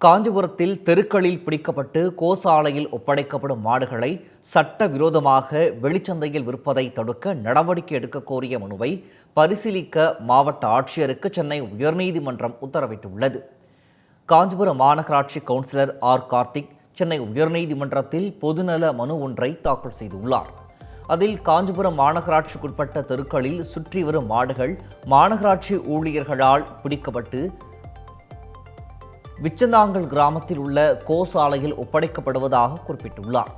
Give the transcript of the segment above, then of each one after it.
காஞ்சிபுரத்தில் தெருக்களில் பிடிக்கப்பட்டு கோசாலையில் ஒப்படைக்கப்படும் மாடுகளை சட்டவிரோதமாக வெளிச்சந்தையில் விற்பதை தடுக்க நடவடிக்கை எடுக்க கோரிய மனுவை பரிசீலிக்க மாவட்ட ஆட்சியருக்கு சென்னை உயர்நீதிமன்றம் உத்தரவிட்டுள்ளது. காஞ்சிபுரம் மாநகராட்சி கவுன்சிலர் ஆர். கார்த்திக் சென்னை உயர்நீதிமன்றத்தில் பொதுநல மனு ஒன்றை தாக்கல் செய்துள்ளார். அதில் காஞ்சிபுரம் மாநகராட்சிக்குட்பட்ட தெருக்களில் சுற்றி வரும் மாடுகள் மாநகராட்சி ஊழியர்களால் பிடிக்கப்பட்டு விச்சந்தாங்கல் கிராமத்தில் உள்ள கோசாலையில் ஒப்படைக்கப்படுவதாக குறிப்பிட்டுள்ளார்.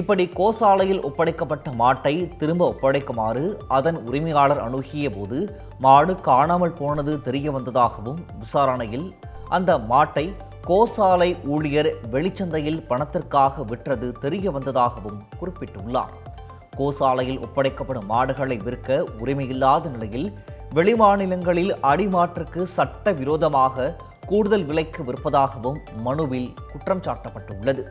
இப்படி கோசாலையில் ஒப்படைக்கப்பட்ட மாட்டை திரும்ப ஒப்படைக்குமாறு அதன் உரிமையாளர் அணுகிய போது மாடு காணாமல் போனது தெரிய வந்ததாகவும் விசாரணையில் அந்த மாட்டை கோசாலை ஊழியர் வெளிச்சந்தையில் பணத்திற்காக விற்றது தெரிய வந்ததாகவும் குறிப்பிட்டுள்ளார். கோசாலையில் ஒப்படைக்கப்படும் மாடுகளை விற்க உரிமையில்லாத நிலையில் வெளிமாநிலங்களில் அடிமாற்றுக்கு சட்ட விரோதமாக கூடுதல் விலைக்கு விற்பதாகவும் மனுவில் குற்றம் சாட்டப்பட்டுள்ளது.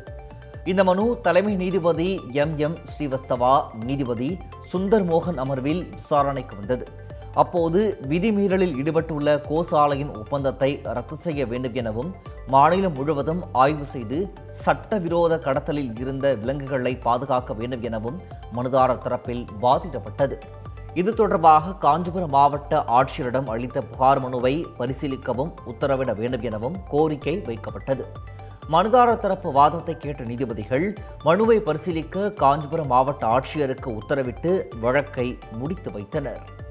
இந்த மனு தலைமை நீதிபதி எம். எம். ஸ்ரீவஸ்தவா நீதிபதி சுந்தர் மோகன் அமர்வில் விசாரணைக்கு வந்தது. அப்போது விதிமீறலில் ஈடுபட்டுள்ள கோசாலையின் ஒப்பந்தத்தை ரத்து செய்ய வேண்டும் எனவும் மாநிலம் முழுவதும் ஆய்வு செய்து சட்டவிரோத கடத்தலில் இருந்த விலங்குகளை பாதுகாக்க வேண்டும் எனவும் மனுதாரர் தரப்பில் வாதிடப்பட்டது. இது தொடர்பாக காஞ்சிபுரம் மாவட்ட ஆட்சியரிடம் அளித்த புகார் மனுவை பரிசீலிக்கவும் உத்தரவிட வேண்டும் எனவும் கோரிக்கை வைக்கப்பட்டது. மனுதாரர் தரப்பு வாதத்தை கேட்ட நீதிபதிகள் மனுவை பரிசீலிக்க காஞ்சிபுரம் மாவட்ட ஆட்சியருக்கு உத்தரவிட்டு வழக்கை முடித்து வைத்தனர்.